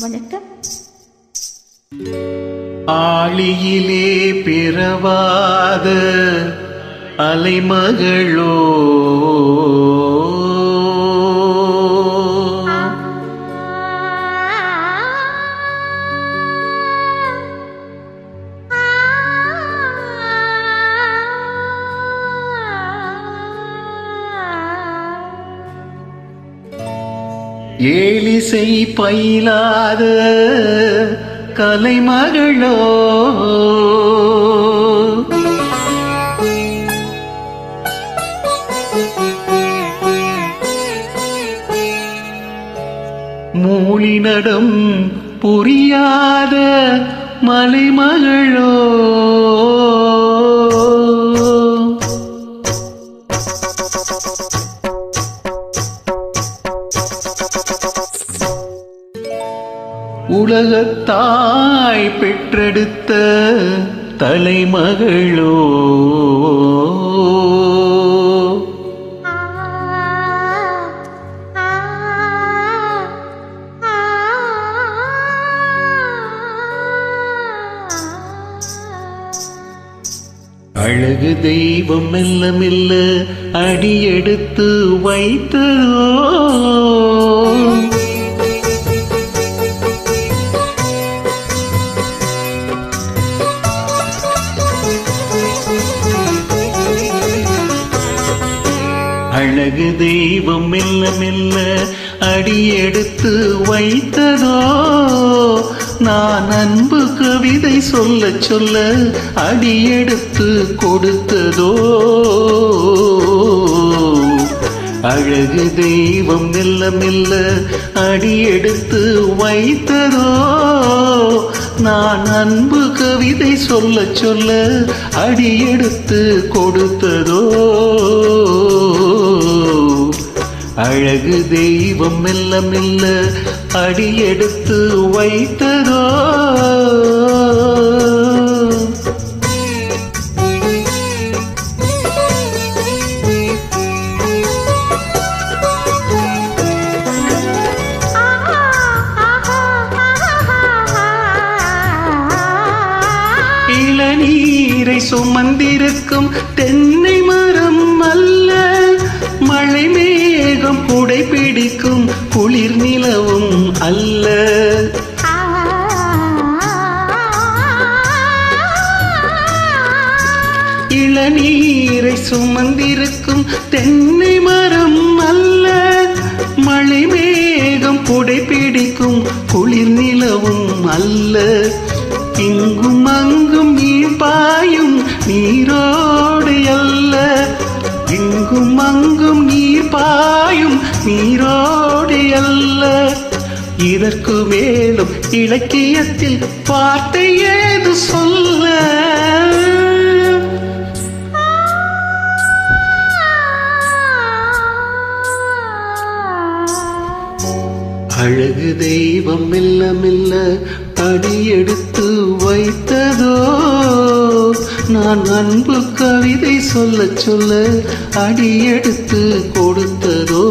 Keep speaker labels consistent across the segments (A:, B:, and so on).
A: வணக்கம்.
B: ஆளியிலே பிறவாத அலைமகளோ ஏலிசை பயிலாத கலைமகளோ மூலினடம் புரியாத மலைமகளோ Thank you. உலகத்தாய் பெற்றெடுத்த தலைமகளோ? அழகு தெய்வம் மெல்ல மெல்ல அடியெடுத்து வைத்ததோ? அழகு தெய்வம் மெல்ல மெல்ல அடியெடுத்து வைத்ததோ? நான் அன்பு கவிதை சொல்ல சொல்ல அடியெடுத்து கொடுத்ததோ? அழகு தெய்வம் மெல்ல மெல்ல அடியெடுத்து வைத்ததோ? நான் அன்பு கவிதை சொல்ல சொல்ல அடியெடுத்து கொடுத்ததோ? தெய்வம் மெல்ல மெல்ல அடியெடுத்து வைத்ததோ? நீரை சுமந்திருக்கும் தென்னை மரம் அல்ல மழை மேகம் புடைப்பி பிடிக்கும் குளிர் நிலவும் அல்ல. இளநீரை சுமந்திருக்கும் தென்னை நீரோடி அல்ல. இதற்கு மேலும் இலக்கியத்தில் பாட்டை ஏது சொல்ல? அழகு தெய்வம் மெல்ல மெல்ல அடியெடுத்து வைத்ததோ? நான் அன்பு கவிதை சொல்ல சொல்ல அடியெடுத்து கொடுத்ததோ?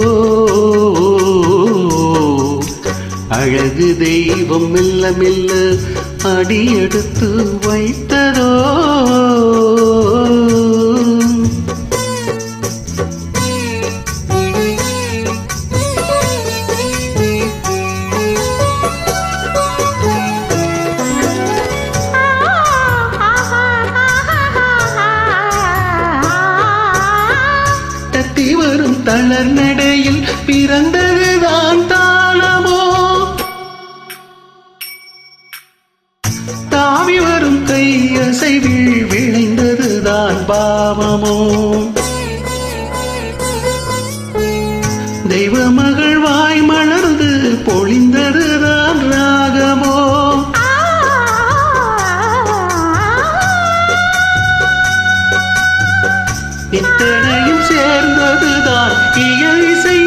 B: அழகு தெய்வம் மெல்ல மெல்ல அடியெடுத்து வைத்ததோ? தட்டி வரும் தளர் நடையில் பிறந்ததுதான் ஆவி வரும் கையசைவில் விளைந்ததுதான் பாவமோ? தெய்வ மகள் வாய் மலர்ந்து பொழிந்ததுதான் ராகமோ? இத்தனையும் சேர்ந்ததுதான் இயல் இசை